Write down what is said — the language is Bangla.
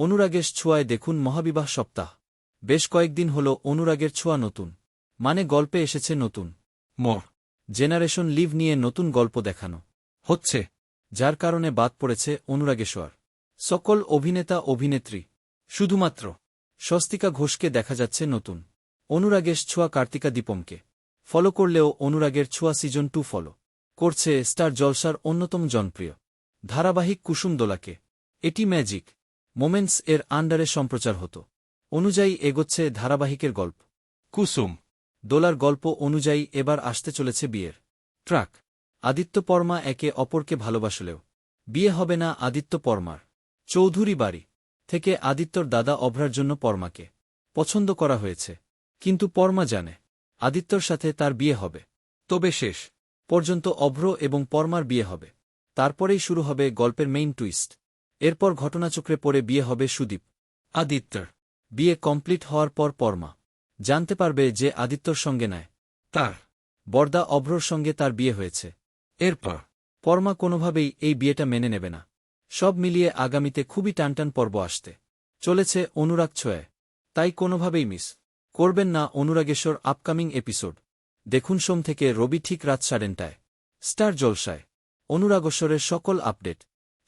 অনুরাগের ছোঁয়ায় দেখুন মহাবিবাহ সপ্তাহ। বেশ কয়েকদিন হল অনুরাগের ছোঁয়া নতুন। মানে গল্পে এসেছে নতুন। মর। জেনারেশন লিভ নিয়ে নতুন গল্প দেখানো। হচ্ছে। যার কারণে বাদ পড়েছে অনুরাগেশ্বর। সকল অভিনেতা অভিনেত্রী। শুধুমাত্র স্বস্তিকা ঘোষকে দেখা যাচ্ছে নতুন। অনুরাগের ছোঁয়া কার্তিকা দীপমকে। ফলো করলেও অনুরাগের ছোঁয়া সিজন টু ফলো। করছে স্টার জলসার অন্যতম জনপ্রিয়। ধারাবাহিক কুসুম দোলাকে। এটি ম্যাজিক। মোমেন্টস এর আন্ডারে সম্প্রচার হতো। অনুযায়ী এগোচ্ছে ধারাবাহিকের গল্প। কুসুম। দোলার গল্প অনুযায়ী এবার আসতে চলেছে বিয়ের। ট্রাক। আদিত্য পর্মা একে অপরকে ভালোবাসলেও। বিয়ে হবে না আদিত্য পর্মার। চৌধুরী বাড়ি থেকে আদিত্যর দাদা অভ্রার জন্য পর্মাকে। পছন্দ করা হয়েছে। কিন্তু পর্মা জানে আদিত্যর সাথে তার বিয়ে হবে। তবে শেষ পর্যন্ত অভ্র এবং পর্মার বিয়ে হবে। তারপরেই শুরু হবে গল্পের মেইন টুইস্ট এরপর ঘটনাচক্রে পড়ে বিয়ে হবে সুদীপ। আদিত্যর। বিয়ে কমপ্লিট হওয়ার পর পরমা। জানতে পারবে যে আদিত্যর সঙ্গে নেয় তার। বর্দা অভ্রর সঙ্গে তার বিয়ে হয়েছে। এরপর। পরমা কোনোভাবেই এই বিয়েটা মেনে নেবে না। সব মিলিয়ে আগামীতে খুবই টানটান পর্ব আসতে। চলেছে অনুরাগ ছোঁয়ায়। তাই কোনোভাবেই মিস। করবেন না অনুরাগেশ্বর আপকামিং এপিসোড। দেখুন সোম থেকে রবি ঠিক রাত সাড়েনটায় স্টার জলসায়। অনুরাগেশ্বরের সকল আপডেট।